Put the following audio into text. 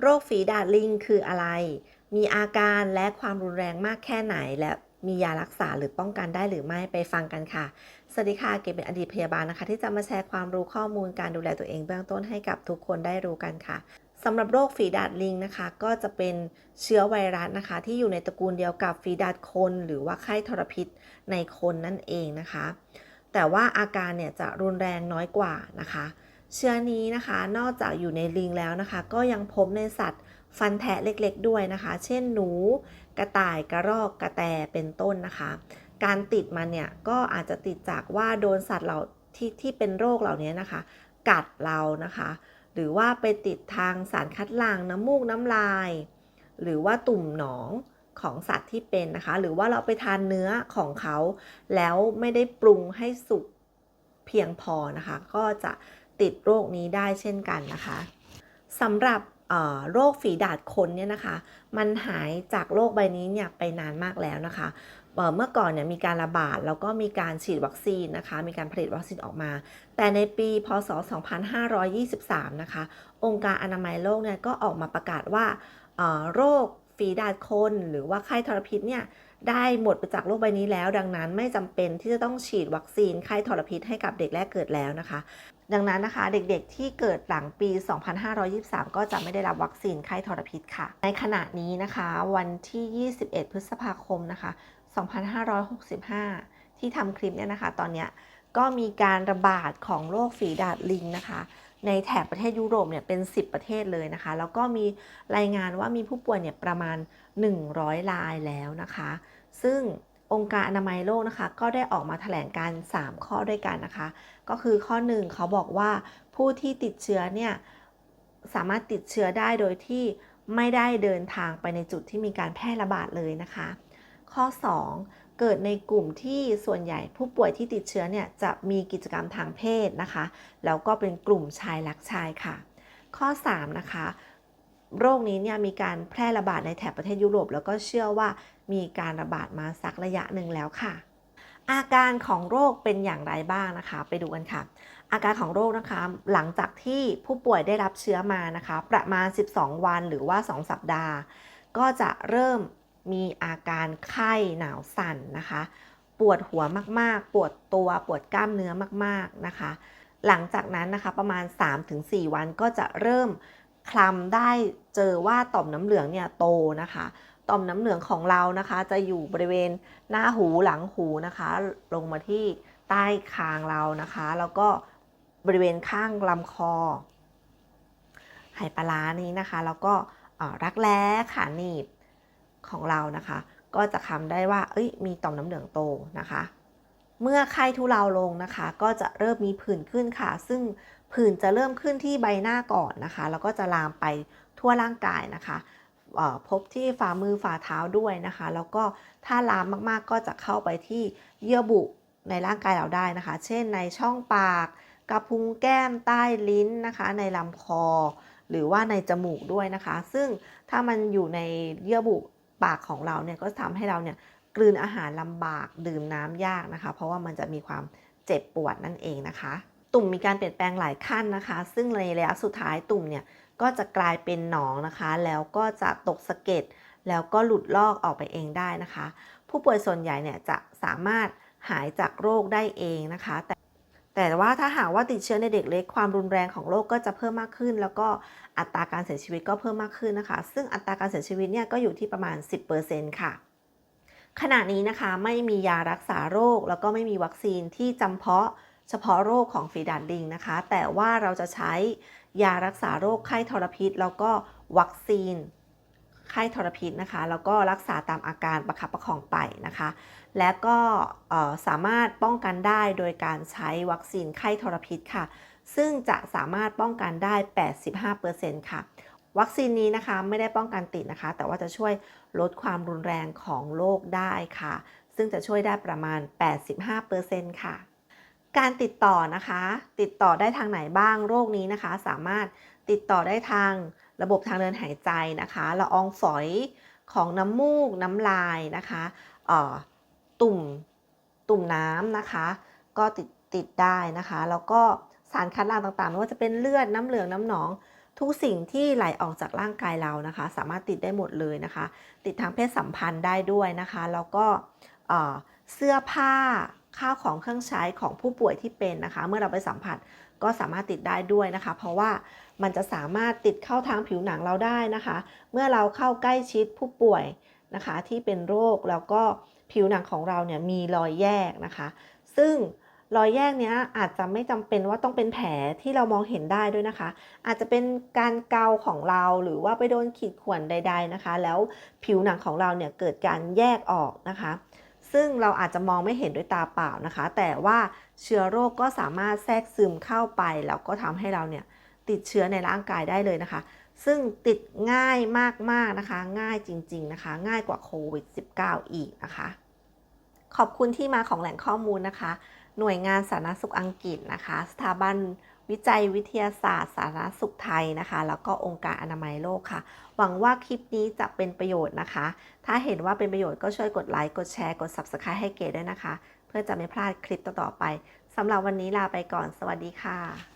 โรคฝีดาดลิงคืออะไร มีอาการและความรุนแรงมากแค่ไหน และมียารักษาหรือป้องกันได้หรือไม่ไปฟังกันค่ะ สวัสดีค่ะ เกดเป็นอดีตพยาบาลนะคะ ที่จะมาแชร์ความรู้ข้อมูลการดูแลตัวเองเบื้องต้นให้กับทุกคนได้รู้กันค่ะสำหรับโรคฝีดาดลิงนะคะ ก็จะเป็นเชื้อไวรัสนะคะ ที่อยู่ในตระกูลเดียวกับฝีดาดคน หรือว่าไข้ทรพิษในคนนั่นเองนะคะ แต่ว่าอาการเนี่ยจะรุนแรงน้อยกว่านะคะ เชื้อนี้นะคะ นอกจากอยู่ในลิงแล้วนะคะ ก็ยังพบในสัตว์ฟันแทะเล็กๆ ด้วยนะคะ เช่นหนู กระต่าย กระรอก กระแต เป็นต้นนะคะ การติดมันเนี่ยก็อาจจะติดจากว่าโดนสัตว์เราที่ที่เป็นโรคเหล่านี้นะคะ กัดเรานะคะ หรือว่าไปติดทางสารคัดหลั่งน้ำมูกน้ำลาย หรือว่าตุ่มหนองของสัตว์ที่เป็นนะคะ หรือว่าเราไปทานเนื้อของเขา แล้วไม่ได้ปรุงให้สุกเพียงพอนะคะ ก็จะ ติดโรคนี้ได้เช่นกันนะคะสำหรับโรคฝีดาดคนเนี่ยนะคะ มันหายจากโรคใบนี้เนี่ยไปนานมากแล้วนะคะ เมื่อก่อนเนี่ยมีการระบาดแล้วก็มีการฉีดวัคซีนนะคะ มีการผลิตวัคซีนออกมา แต่ในปี พศ 2523 นะคะ องค์การอนามัยโลกเนี่ยก็ออกมาประกาศว่าโรคฝีดาดคนหรือว่าไข้ทรพิษเนี่ย ได้หมดไปจากโลกใบนี้แล้ว ดังนั้นไม่จำเป็นที่จะต้องฉีดวัคซีนไข้ทรพิษให้กับเด็กแรกเกิดแล้วนะคะ ดังนั้นนะคะเด็กๆที่เกิดหลังปี 2523 ก็จะไม่ได้รับวัคซีนไข้ทรพิษค่ะ ในขณะนี้นะคะ วันที่ 21 พฤษภาคมนะคะ 2565 ที่ทำคลิปเนี่ยนะคะ ตอนเนี้ยก็มีการระบาดของโรคฝีดาดลิงนะคะ ในแถบประเทศยุโรปเนี่ยเป็น 10 ประเทศเลยนะคะ แล้วก็มีรายงานว่ามีผู้ป่วยเนี่ยประมาณ 100รายแล้วนะคะ ซึ่งองค์การอนามัยโลกนะคะ ก็ได้ออกมาแถลงการ 3 ข้อด้วยกันนะคะ ก็คือข้อ 1 เขาบอกว่าผู้ที่ติดเชื้อเนี่ยสามารถติดเชื้อได้โดยที่ไม่ได้เดินทางไปในจุดที่มีการแพร่ระบาดเลยนะคะ ข้อ 2 เกิดในกลุ่มที่ส่วนใหญ่ผู้ป่วยที่ติดเชื้อเนี่ยจะมีกิจกรรมทางเพศนะคะ แล้วก็เป็นกลุ่มชายรักชายค่ะ ข้อ 3 นะคะ โรคนี้เนี่ยมีการแพร่ระบาดในแถบประเทศยุโรป แล้วก็เชื่อว่ามีการระบาดมาสักระยะหนึ่งแล้วค่ะ อาการของโรคเป็นอย่างไรบ้างนะคะ ไปดูกันค่ะ อาการของโรคนะคะ หลังจากที่ผู้ป่วยได้รับเชื้อมานะคะ ประมาณ 12 วันหรือว่า 2 สัปดาห์ ก็จะเริ่ม มีอาการไข้หนาวสั่นนะคะ ปวดหัวมากๆ ปวดตัวปวดกล้ามเนื้อมากๆนะคะ หลังจากนั้นนะคะประมาณ 3-4 วันก็จะเริ่มคลำได้เจอว่าต่อมน้ำเหลืองเนี่ยโตนะคะต่อมน้ำเหลืองของเรานะคะ จะอยู่บริเวณหน้าหูหลังหูนะคะ ลงมาที่ใต้คางเรานะคะ แล้วก็บริเวณข้างลำคอไหปลาร้านี้นะคะ แล้วก็รักแร้ขาหนีบ ของเรานะคะ ก็จะคำได้ว่าเอ้ยมีต่อมน้ำเหลืองโตนะคะ เมื่อไข้ทุเลาลงนะคะ ก็จะเริ่มมีผื่นขึ้นค่ะ ซึ่งผื่นจะเริ่มขึ้นที่ใบหน้าก่อนนะคะ แล้วก็จะลามไปทั่วร่างกายนะคะพบที่ฝ่ามือฝ่าเท้าด้วยนะคะ แล้วก็ถ้าลามมากๆก็จะเข้าไปที่เยื่อบุในร่างกายเราได้นะคะ เช่นในช่องปาก กระพุ้งแก้มใต้ลิ้นนะคะ ในลำคอ หรือว่าในจมูกด้วยนะคะ ซึ่งถ้ามันอยู่ในเยื่อบุ ปากของเราเนี่ยก็ทำให้เราเนี่ยกลืนอาหารลำบากดื่มน้ำยากนะคะ เพราะว่ามันจะมีความเจ็บปวดนั่นเองนะคะ ตุ่มมีการเปลี่ยนแปลงหลายขั้นนะคะ ซึ่งในระยะสุดท้ายตุ่มเนี่ยก็จะกลายเป็นหนองนะคะ แล้วก็จะตกสะเก็ดแล้วก็หลุดลอกออกไปเองได้นะคะ ผู้ป่วยส่วนใหญ่เนี่ยจะสามารถหายจากโรคได้เองนะคะแต่ แต่ว่าถ้าหากว่าติดเชื้อในเด็กเล็กความรุนแรงของโรคก็จะเพิ่มมากขึ้น แล้วก็อัตราการเสียชีวิตก็เพิ่มมากขึ้นนะคะ ซึ่งอัตราการเสียชีวิตเนี่ยก็อยู่ที่ประมาณ 10%ค่ะ ขณะนี้นะคะไม่มียารักษาโรค แล้วก็ไม่มีวัคซีนที่จำเพาะเฉพาะโรคของฝีดาดลิงนะคะ แต่ว่าเราจะใช้ยารักษาโรคไข้ทรพิษ แล้วก็วัคซีน ไข้ทรพิษนะคะ แล้วก็รักษาตามอาการประคับประคองไปนะคะ และก็สามารถป้องกันได้โดยการใช้วัคซีนไข้ทรพิษค่ะ ซึ่งจะสามารถป้องกันได้ 85%ค่ะ วัคซีนนี้นะคะไม่ได้ป้องกันติดนะคะ แต่ว่าจะช่วยลดความรุนแรงของโรคได้ค่ะ ซึ่งจะช่วยได้ประมาณ 85%ค่ะ การติดต่อนะคะ ติดต่อได้ทางไหนบ้างโรคนี้นะคะ สามารถติดต่อได้ทางระบบทางเดินหายใจนะคะละอองฝอยของน้ำมูกน้ำลายนะคะตุ่มตุ่มน้ำนะคะ ก็ติดติดได้นะคะ แล้วก็สารคัดหลั่งต่างๆไม่ว่าจะเป็นเลือดน้ำเหลืองน้ำหนอง ทุกสิ่งที่ไหลออกจากร่างกายเรานะคะ สามารถติดได้หมดเลยนะคะ ติดทางเพศสัมพันธ์ได้ด้วยนะคะ แล้วก็เสื้อผ้า ข้าวของเครื่องใช้ของผู้ป่วยที่เป็นนะคะ เมื่อเราไปสัมผัสก็สามารถติดได้ด้วยนะคะ เพราะว่ามันจะสามารถติดเข้าทางผิวหนังเราได้นะคะ เมื่อเราเข้าใกล้ชิดผู้ป่วยนะคะที่เป็นโรคแล้วก็ผิวหนังของเราเนี่ยมีรอยแยกนะคะ ซึ่งรอยแยกเนี้ยอาจจะไม่จำเป็นว่าต้องเป็นแผลที่เรามองเห็นได้ด้วยนะคะ อาจจะเป็นการเกาของเราหรือว่าไปโดนขีดข่วนใด ๆนะคะ แล้วผิวหนังของเราเนี่ยเกิดการแยกออกนะคะ ซึ่งเราอาจจะมองไม่เห็นด้วยตาเปล่านะคะ แต่ว่าเชื้อโรคก็สามารถแทรกซึมเข้าไป แล้วก็ทำให้เราเนี่ยติดเชื้อในร่างกายได้เลยนะคะ ซึ่งติดง่ายมากๆนะคะ ง่ายจริง ๆนะคะ ง่ายกว่าโควิด -19 อีกนะคะ ขอบคุณที่มาของแหล่งข้อมูลนะคะ หน่วยงานสาธารณสุขอังกฤษนะคะ สถาบัน วิจัยวิทยาศาสตร์ สารสุขไทยนะคะ แล้วก็องค์การอนามัยโลกค่ะ หวังว่าคลิปนี้จะเป็นประโยชน์นะคะ ถ้าเห็นว่าเป็นประโยชน์ก็ช่วยกดไลค์ กดแชร์ กด Subscribe ให้เกดด้วยนะคะ เพื่อจะไม่พลาดคลิปต่อๆไปสำหรับวันนี้ลาไปก่อน สวัสดีค่ะ